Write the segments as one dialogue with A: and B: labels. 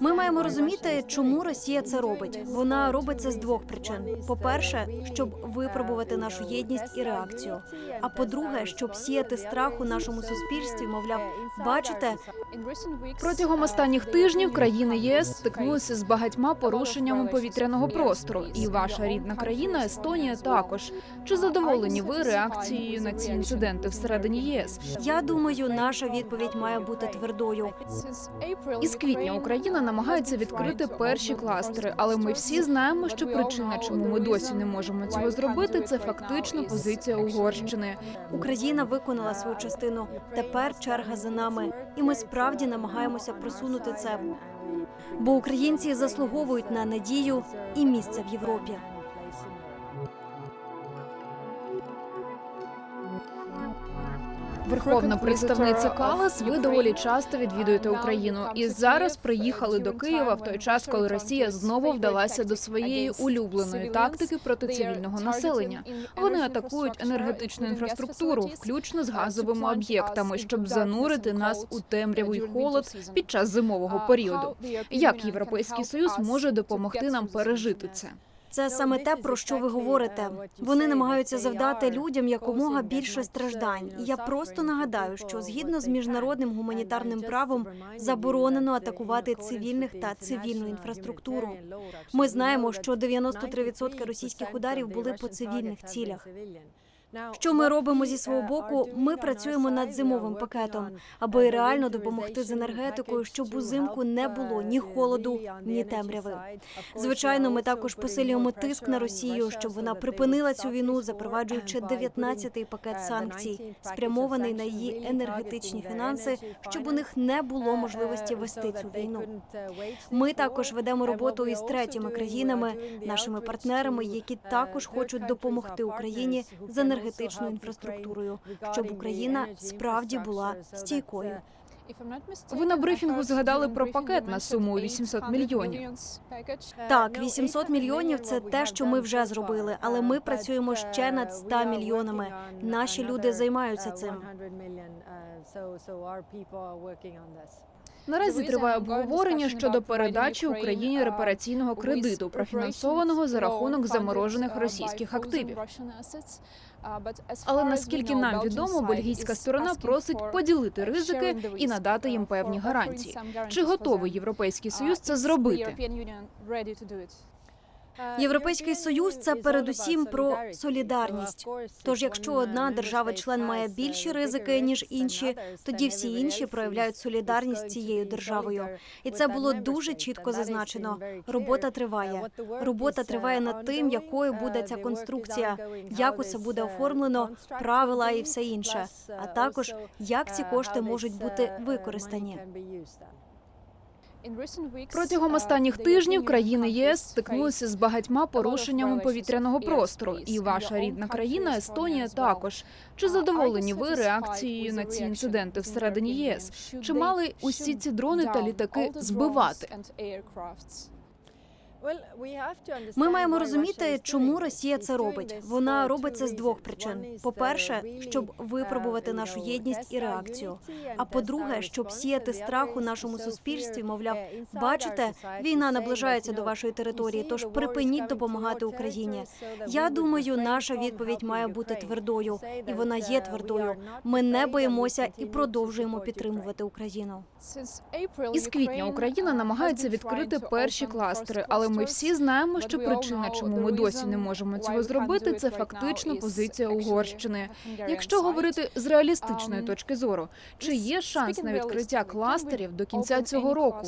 A: Ми маємо розуміти, чому Росія це робить. Вона робить це з двох причин: по-перше, щоб випробувати нашу єдність і реакцію. А по-друге, щоб сіяти страх у нашому суспільстві, мовляв, бачите,
B: Протягом останніх тижнів країни ЄС стикнулися з багатьма порушеннями повітряного простору, і ваша рідна країна Естонія також. Чи задоволені ви реакцією на ці інциденти всередині ЄС?
A: я думаю, наша відповідь має бути твердою.
B: Із квітня Україна намагається відкрити перші кластери, але ми всі знаємо, що причина, чому ми досі не можемо цього зробити, це фактично позиція Угорщини.
A: Україна виконала свою частину. Тепер черга за нами, і ми справді намагаємося просунути це. Бо українці заслуговують на надію і місце в Європі.
B: Верховна представниця Калас, ви доволі часто відвідуєте Україну, і зараз приїхали до Києва в той час, коли Росія знову вдалася до своєї улюбленої тактики проти цивільного населення. Вони атакують енергетичну інфраструктуру, включно з газовими об'єктами, щоб занурити нас у темряву й холод під час зимового періоду. Як європейський союз може допомогти нам пережити це?
A: Це саме те, про що ви говорите. Вони намагаються завдати людям якомога більше страждань. І я просто нагадаю, що згідно з міжнародним гуманітарним правом заборонено атакувати цивільних та цивільну інфраструктуру. Ми знаємо, що 93% російських ударів були по цивільних цілях. Що ми робимо зі свого боку? Ми працюємо над зимовим пакетом, аби реально допомогти з енергетикою, щоб узимку не було ні холоду, ні темряви. Звичайно, ми також посилюємо тиск на Росію, щоб вона припинила цю війну, запроваджуючи 19-й пакет санкцій, спрямований на її енергетичні фінанси, щоб у них не було можливості вести цю війну. Ми також ведемо роботу із третіми країнами, нашими партнерами, які також хочуть допомогти Україні з енергетичною інфраструктурою, щоб Україна справді була стійкою.
B: Ви на брифінгу згадали про пакет на суму 800 мільйонів.
A: Так, 800 мільйонів це те, що ми вже зробили, але ми працюємо ще над 100 мільйонами. Наші люди займаються цим.
B: Наразі триває обговорення щодо передачі Україні репараційного кредиту, профінансованого за рахунок заморожених російських активів. Але наскільки нам відомо, бельгійська сторона просить поділити ризики і надати їм певні гарантії. Чи готовий європейський союз це зробити?
A: Європейський союз це передусім про солідарність. Тож, якщо одна держава-член має більші ризики ніж інші, тоді всі інші проявляють солідарність цією державою. І це було дуже чітко зазначено. Робота триває. Робота триває над тим, якою буде ця конструкція, як усе буде оформлено, правила і все інше. А також як ці кошти можуть бути використані.
B: Протягом останніх тижнів країни ЄС стикнулися з багатьма порушеннями повітряного простору, і ваша рідна країна Естонія також. Чи задоволені ви реакцією на ці інциденти всередині ЄС? Чи мали усі ці дрони та літаки збивати?
A: Ми маємо розуміти, чому Росія це робить. Вона робить це з двох причин: по-перше, щоб випробувати нашу єдність і реакцію. А по-друге, щоб сіяти страх у нашому суспільстві, мовляв, бачите, війна наближається до вашої території, тож припиніть допомагати Україні. Я думаю, наша відповідь має бути твердою, і вона є твердою. Ми не боїмося і продовжуємо підтримувати Україну.
B: Із квітня Україна намагається відкрити перші кластери, але ми всі знаємо, що причина, чому ми досі не можемо цього зробити, це фактично позиція Угорщини. Якщо говорити з реалістичної точки зору, чи є шанс на відкриття кластерів до кінця цього року?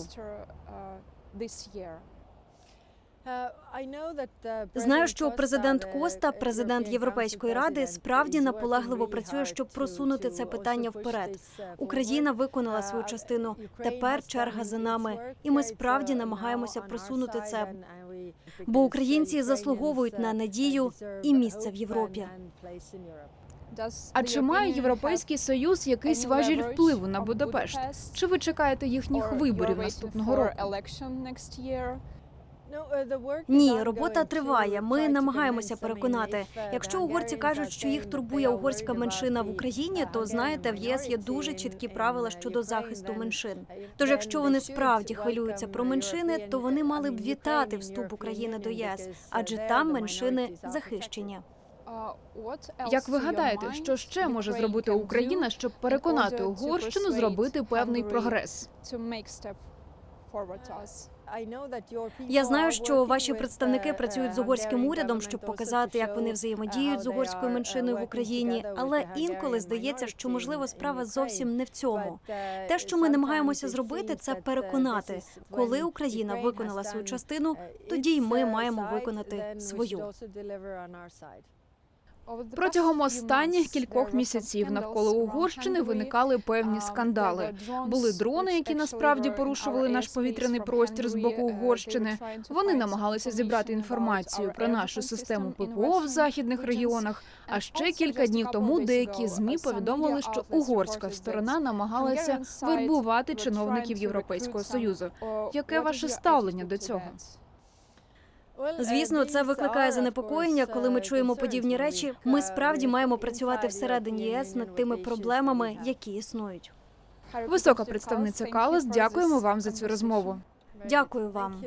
A: Знаю, що президент Коста, президент Європейської ради, справді наполегливо працює, щоб просунути це питання вперед. Україна виконала свою частину. Тепер черга за нами, і ми справді намагаємося просунути це. Бо українці заслуговують на надію і місце в Європі.
B: А чи має європейський союз якийсь важіль впливу на Будапешт? Чи ви чекаєте їхніх виборів наступного року?
A: Ні, робота триває. Ми намагаємося переконати. Якщо угорці кажуть, що їх турбує угорська меншина в Україні, то знаєте, в ЄС є дуже чіткі правила щодо захисту меншин. Тож, якщо вони справді хвилюються про меншини, то вони мали б вітати вступ України до ЄС, адже там меншини захищені.
B: Як ви гадаєте, що ще може зробити Україна, щоб переконати Угорщину зробити певний прогрес?
A: Я знаю, що ваші представники працюють з угорським урядом, щоб показати, як вони взаємодіють з угорською меншиною в Україні. Але інколи здається, що можливо справа зовсім не в цьому. Те, що ми намагаємося зробити, це переконати, коли Україна виконала свою частину, тоді й ми маємо виконати свою.
B: Протягом останніх кількох місяців навколо Угорщини виникали певні скандали. Були дрони, які насправді порушували наш повітряний простір з боку Угорщини. Вони намагалися зібрати інформацію про нашу систему ППО в західних регіонах. А ще кілька днів тому деякі змі повідомили, що угорська сторона намагалася вербувати чиновників Європейського союзу. Яке ваше ставлення до цього?
A: Звісно, це викликає занепокоєння, коли ми чуємо подібні речі. Ми справді маємо працювати всередині ЄС над тими проблемами, які існують.
B: Висока представниця Калас, дякуємо вам за цю розмову.
A: Дякую вам.